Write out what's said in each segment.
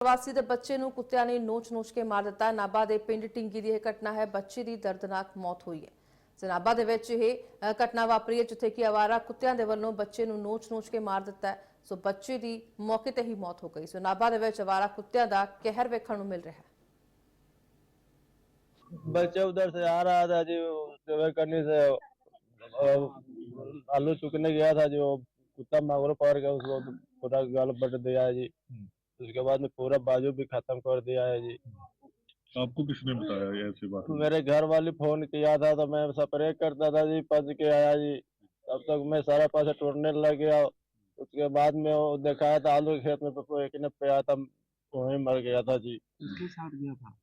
ਪ੍ਰਵਾਸੀ ਦੇ ਬੱਚੇ ਨੂੰ ਕੁੱਤਿਆਂ ਨੇ ਨੋਚ-ਨੋਚ ਕੇ ਮਾਰ ਦਿੱਤਾ ਨਾਬਾ ਦੇ ਪਿੰਡ ਟਿੰਗੀ ਦੀ ਇਹ ਘਟਨਾ ਹੈ ਬੱਚੇ ਦੀ ਦਰਦਨਾਕ ਮੌਤ ਹੋਈ ਹੈ ਜਨਾਬਾ ਦੇ ਵਿੱਚ ਇਹ ਅ, ਘਟਨਾ ਵਾਪਰੀ ਹੈ ਜਿੱਥੇ ਕਿ ਆਵਾਰਾ ਕੁੱਤਿਆਂ ਦੇ ਵੱਲੋਂ ਬੱਚੇ ਨੂੰ ਨੋਚ-ਨੋਚ ਕੇ ਮਾਰ ਦਿੱਤਾ ਹੈ ਸੋ ਬੱਚੇ ਦੀ ਮੌਕੇ ਤੇ ਹੀ ਮੌਤ ਹੋ ਗਈ ਸੋ ਨਾਬਾ ਦੇ ਵਿੱਚ ਆਵਾਰਾ ਕੁੱਤਿਆਂ ਦਾ ਕਹਿਰ ਵੇਖਣ ਨੂੰ ਮਿਲ ਰਿਹਾ ਹੈ बच्चा उधर से आ रहा था जी सेवा करने से अ, आलू चुकने गया था जो कुत्ता मांगरो पकड़ के उसको पूरा गल बट दिया है जी उसके बाद में पूरा बाजू भी खत्म कर दिया है जी। आपको किसने बताया ये ऐसी बात? मेरे घर वाले फ़ोन किया था तो मैं स्प्रे करता था जी पच के आया जी। तब तक मैं सारा पासा टूटने लग गया। उसके बाद में वो दिखाया था आलू के खेत में प- एक ने पे आया था वहीं मर गया था जी। किसके साथ गया था?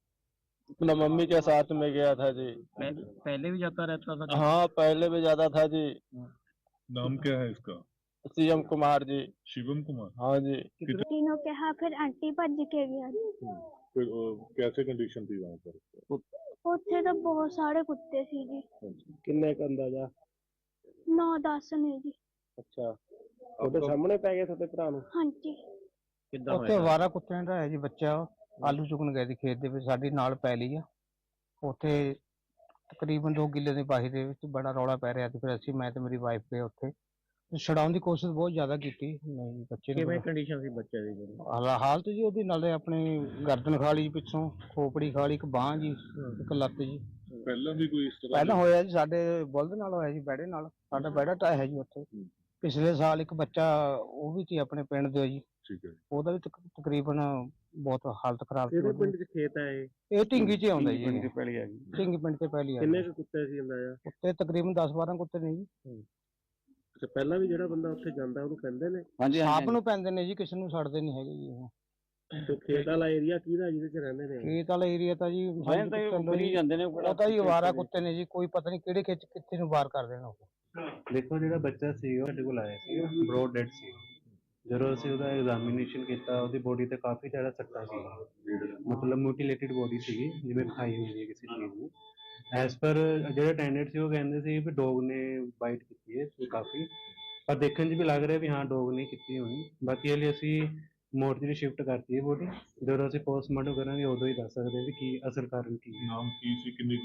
अपना मम्मी के साथ में गया था जी। पहले, पहले भी जाता रहता था? हाँ पहले भी जाता था जी। नाम क्या है इसका? सीएम कुमार जी शिवम कुमार हाँ जी तीनों के हाँ फिर आंटी भज के गया फिर अ, कैसे कंडीशन थी वहाँ पर ਉੱਥੇ ਤਾਂ ਬਹੁਤ ਸਾਰੇ ਕੁੱਤੇ ਸੀ ਜੀ किन्ने का अंदाजा 9-10 ਨੇ ਜੀ अच्छा ਉਹਦੇ ਸਾਹਮਣੇ ਪੈ ਗਏ ਤੁਹਾਡੇ ਭਰਾ ਨੂੰ ਹਾਂਜੀ कितना ਉੱਥੇ ਅਵਾਰਾ ਕੁੱਤਿਆਂ ਦਾ ਹੈ ਜੀ ਬੱਚਾ ਆਲੂ ਚੁਗਣ ਗਏ ਸੀ ਖੇਤ ਦੇ ਵਿੱਚ ਸਾਡੀ ਨਾਲ ਪੈ ਲਈ ਆ ਉੱਥੇ ਤਕਰੀਬਨ 2 ਕਿੱਲੇ ਦੀ ਬਾਹੀ ਦੇ ਵਿੱਚ ਬੜਾ ਰੌਲਾ ਪੈ ਰਿਹਾ ਸੀ ਫਿਰ ਅਸੀਂ ਮੈਂ ਤੇ ਮੇਰੀ ਵਾਈਫ ਗਏ ਉੱਥੇ ਤੇ ਛਡਾਉਣ ਦੀ ਕੋਸ਼ਿਸ਼ ਬਹੁਤ ਜ਼ਿਆਦਾ ਕੀਤੀ। ਨਹੀਂ ਬੱਚੇ ਨੂੰ ਕਿਵੇਂ ਕੰਡੀਸ਼ਨ ਸੀ ਬੱਚੇ ਦੀ ਜਿਹੜੀ? ਹਾਲਤ ਜੀ ਉਹਦੀ ਨਾਲੇ ਆਪਣੇ ਗਰਦਨ ਖਾ ਲਈ ਪਿੱਛੋਂ ਖੋਪੜੀ ਖਾ ਇੱਕ ਬਾਹ ਜੀ ਇੱਕ ਲੱਤ ਜੀ। ਪਹਿਲਾਂ ਵੀ ਕੋਈ ਇਸ ਤਰ੍ਹਾਂ ਪਹਿਲਾਂ ਹੋਇਆ ਜੀ ਸਾਡੇ ਬੁਲਦ ਨਾਲ ਹੋਇਆ ਜੀ ਬੈੜੇ ਨਾਲ। ਸਾਡਾ ਬੈੜਾ ਟਾਇਆ ਹੈ ਜੀ ਉੱਥੇ। ਪਿਛਲੇ ਸਾਲ ਇੱਕ ਬੱਚਾ ਉਹ ਵੀ ਸੀ ਆਪਣੇ ਪਿੰਡ ਦੇ ਜੀ। ਠੀਕ ਹੈ ਉਹਦਾ ਵੀ ਤਕਰੀਬਨ ਬਹੁਤ ਹਾਲਤ ਖਰਾਬ ਸੀ ਇਹਦੇ ਪਿੰਡ ਚ ਖੇਤ ਹੈ ਇਹ? ਢਿੰਗੀ 'ਚ ਆਉਂਦਾ ਜੀ। ਪਿੰਡ ਢਿੰਗੀ ਪਿੰਡ ਤੇ ਪਹਿਲੀ ਆ ਕਿੰਨੇ ਕੁ ਕੁੱਤੇ ਸੀ ਅੰਦਾਜ਼ਾ? ਉੱਤੇ ਤਕਰੀਬਨ 10 12 ਕੁੱਤੇ ਨੇ ਜੀ। ਅੱਛਾ ਪਹਿਲਾਂ ਵੀ ਜਿਹੜਾ ਬੰਦਾ ਉੱਥੇ ਜਾਂਦਾ ਉਹਨੂੰ ਕਹਿੰਦੇ ਨੇ? ਆਪ ਨੂੰ ਪੈਂਦੇ ਨੇ ਜੀ ਕਿਸੇ ਨੂੰ ਛੱਡਦੇ ਨਹੀਂ ਹੈਗੇ ਜੀ ਉਹ। ਤੇ ਖੇਤ ਵਾਲਾ ਏਰੀਆ ਕਿਹਦਾ ਜਿਹਦੇ ਚ ਰਹਿੰਦੇ ਨੇ ਖੇਤ ਵਾਲਾ ਏਰੀਆ ਤਾਂ ਜੀ ਸਮਝ ਕੇ ਚੱਲੋ ਜੀ, ਜਾਂਦੇ ਨੇ ਉਹ ਤਾਂ ਜੀ ਅਵਾਰਾ ਕੁੱਤੇ ਨੇ ਜੀ ਕੋਈ ਪਤਾ ਨਹੀਂ ਕਿਹੜੇ ਖਿੱਚ ਕਿੱਥੇ ਨੂੰ ਵਾਰ ਕਰ ਦੇਣਾ ਉਹ। ਦੇਖੋ ਜਿਹੜਾ ਬੱਚਾ ਸੀ ਉਹ ਸਾਡੇ ਕੋਲ ਆਇਆ ਸੀ ਬ੍ਰੋਡ ਡੈਡ ਸੀ। ਜਦੋਂ ਅਸੀਂ ਉਹਦਾ ਐਗਜ਼ਾਮੀਨੇਸ਼ਨ ਕੀਤਾ ਉਹਦੀ ਬੋਡੀ ਤੇ ਕਾਫੀ ਜ਼ਿਆਦਾ ਸੱਟਾਂ ਸੀ। ਮਤਲਬ ਮਿਊਟੀਲੇਟਡ ਬੋਡੀ ਸੀਗੀ ਜਿਵੇਂ ਖਾਈ ਹੋਈ ਹੈ ਕਿਸੇ ਚੀਜ਼ ਨੂੰ ਐਸ ਪਰ ਜਿਹੜੇ ਟੈਂਡੈਂਟ ਸੀ ਉਹ ਕਹਿੰਦੇ ਸੀ ਵੀ ਡੋਗ ਨੇ ਬਾਈਟ ਕੀਤੀ ਹੈ ਸੋ ਕਾਫੀ। ਪਰ ਦੇਖਣ 'ਚ ਵੀ ਲੱਗ ਰਿਹਾ ਵੀ ਹਾਂ ਡੋਗ ਨੇ ਕੀਤੀ ਹੋਣੀ। ਬਾਕੀ ਇਹ ਅਸੀਂ ਅਸੀਂ ਮੋਰਚਰੀ ਸ਼ਿਫਟ ਕਰਤੀ ਹੈ ਬੋਡੀ। ਜਦੋਂ ਅਸੀਂ ਪੋਸਟਮਾਰਟਮ ਕਰਾਂਗੇ ਉਦੋਂ ਹੀ ਦੱਸ ਸਕਦੇ ਹਾਂ ਵੀ ਕੀ ਅਸਲ ਕਾਰਨ ਕੀ ਸੀ, ਕਿੰਨੀ